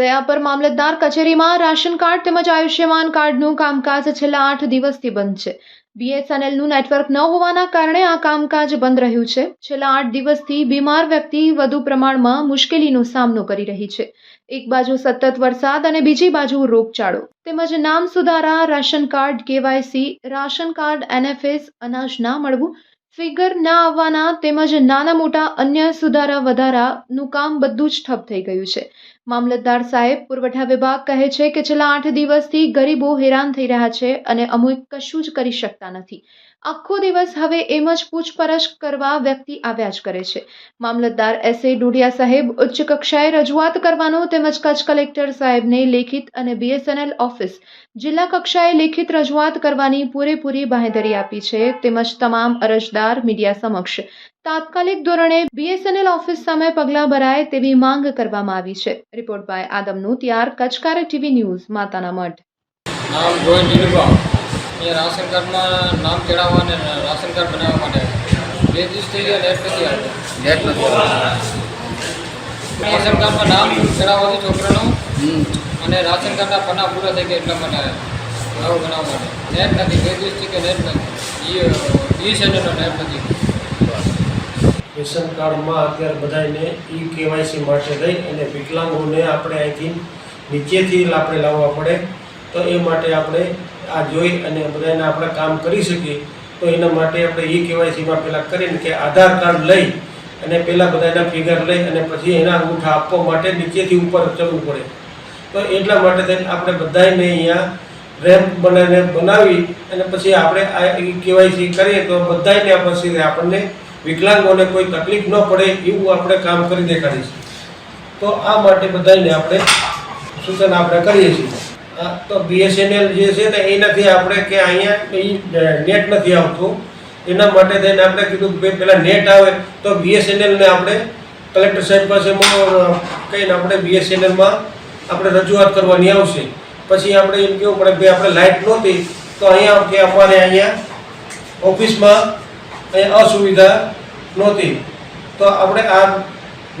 દયાપર મામલતદાર કચેરીમાં ration card તેમજ આયુષ્યમાન કાર્ડનું કામકાજ છેલ્લા આઠ દિવસથી બંધ છે. બીએસએનએલનું નેટવર્ક ન હોવાના કારણે આ કામકાજ બંધ રહ્યું છે. છેલ્લા આઠ દિવસથી બીમાર વ્યક્તિ વધુ પ્રમાણમાં મુશ્કેલીનો સામનો કરી રહી છે. એક બાજુ સતત વરસાદ અને બીજી બાજુ રોગચાળો. તેમજ નામ સુધારા, ration card, KYC, ration card, NFS અનાજ ના મળવું ફિગર ના આવવાના તેમજ નાના મોટા અન્ય સુધારા વધારાનું કામ બધું જ ઠપ થઈ ગયું છે. મામલતદાર સાહેબ, પુરવઠા વિભાગ કહે છે કે છેલ્લા આઠ દિવસથી ગરીબો હેરાન થઈ રહ્યા છે અને અમુક કશું જ કરી શકતા નથી. આખો દિવસ હવે એમ જ પૂછપરછ કરવા વ્યક્તિ આવ્યા જ કરે છે. મામલતદાર એસ. એ. ડુડિયા સાહેબ, ઉચ્ચ કક્ષાએ રજૂઆત કરવાનો તેમજ કચ્છ કલેક્ટર સાહેબને લેખિત અને બીએસએનએલ ઓફિસ, જિલ્લા કક્ષાએ લેખિત રજૂઆત કરવાની પૂરેપૂરી બાંહેધરી આપી છે. તેમજ તમામ અરજદાર મીડિયા સમક્ષ. તાત્કાલિક ધોરણે બીએસએનએલ ઓફિસ સામે પગલાં ભરાય તેવી માંગ કરવામાં આવી છે. Report by Adam Nutiyar કચકાર TV news માતાના મઠ નામ ગોવિંદ અહીંયા રાશન કાર્ડમાં નામ ચડાવવા અને રાશન કાર્ડ બનાવવા માટે બે દિવસ થઈ ગયા લેટ નથી આવતું લેટ નથી રાશન કાર્ડમાં નામ ચડાવવાથી છોકરાનું અને રાશન કાર્ડના પન્ના પૂરા થઈ ગયા એટલા માટે નવું બનાવવા માટે નેટ નથી બે દિવસથી કે નેટ નથી. ઈ સેન્ટરનો નેટ નથી. રેશન કાર્ડમાં અત્યારે બધાને ઈ કેવાયસી માટે લઈ અને વિકલાંગોને આપણે અહીંથી નીચેથી આપણે લાવવા પડે. તો એ માટે આપણે આ જોઈ અને બધાને આપણે કામ કરી શકીએ. તો એના માટે આપણે ઈ કેવાયસીમાં પહેલાં કરીને કે આધાર કાર્ડ લઈ અને પહેલાં બધાના ફિગર લઈ અને પછી એના અંગૂઠા આપવા માટે નીચેથી ઉપર ચડવું પડે. તો એટલા માટે થઈને આપણે બધાને અહીંયા રેમ્પ બનાવીને બનાવી અને પછી આપણે આ કેવાયસી કરીએ તો બધાને પછી આપણને વિકલાંગોને કોઈ તકલીફ ન પડે એવું આપણે કામ કરી દેખાડીશું તો આ માટે બધાને આપણે સૂચન આપણે કરીએ છીએ. તો બીએસએનએલ જે છે ને, એનાથી આપણે કે અહીંયા એ નેટ નથી આવતું. એના માટે થઈને આપણે કીધું કે પહેલાં નેટ આવે તો બીએસએનએલને આપણે કલેક્ટર સાહેબ પાસે કહીને આપણે બીએસએનએલમાં આપણે રજૂઆત કરવાની આવશે. પછી આપણે એમ કેવું પડે કે આપણે લાઇટ નહોતી, તો અહીંયા કે અમારે અહીંયા ઓફિસમાં અહીંયા અસુવિધા નહોતી. તો આપણે આ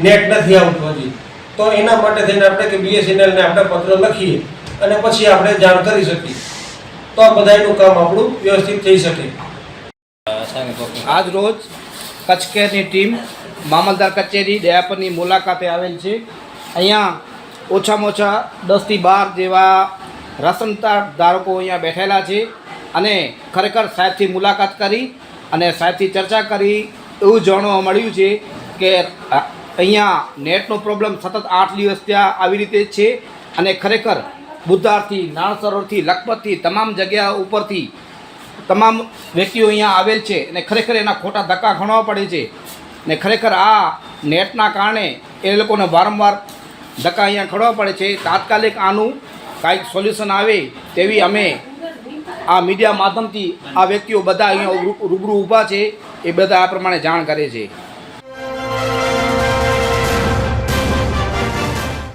નેટ નથી આવતું હજી. તો એના માટે થઈને આપણે કે બીએસએનએલને આપણે પત્ર લખીએ અને પછી આપણે જાણ કરી શકીએ. તો આ બધાનું કામ આપણું વ્યવસ્થિત થઈ શકે. આજ રોજ કચ્છ કેરની ટીમ મામલદાર કચેરી દયાપરની મુલાકાતે આવેલ છે. અહીંયા ઓછામાં ઓછા દસથી બાર જેવા કાર્ડ ધારકો અહીંયા બેઠેલા છે અને ખરેખર સાહેબથી મુલાકાત કરી અને સાહેબથી ચર્ચા કરી એવું જાણવા મળ્યું છે કે અહીંયા નેટનો પ્રોબ્લેમ સતત આઠ દિવસ ત્યાં આવી રીતે છે અને ખરેખર બુદ્ધારથી, નાણસરોવરથી, લખપતથી, તમામ જગ્યા ઉપરથી તમામ વ્યક્તિઓ અહીંયા આવેલ છે અને ખરેખર એના ખોટા ધક્કા ખણવા પડે છે ને ખરેખર આ નેટના કારણે એ લોકોને વારંવાર ધક્કા અહીંયા ખણવા પડે છે. તાત્કાલિક આનું કાંઈક સોલ્યુશન આવે તેવી અમે આ મીડિયા માધ્યમથી આ વ્યક્તિઓ બધા અહીંયા રૂબરૂ ઊભા છે. એ બધા આ પ્રમાણે જાણ કરે છે.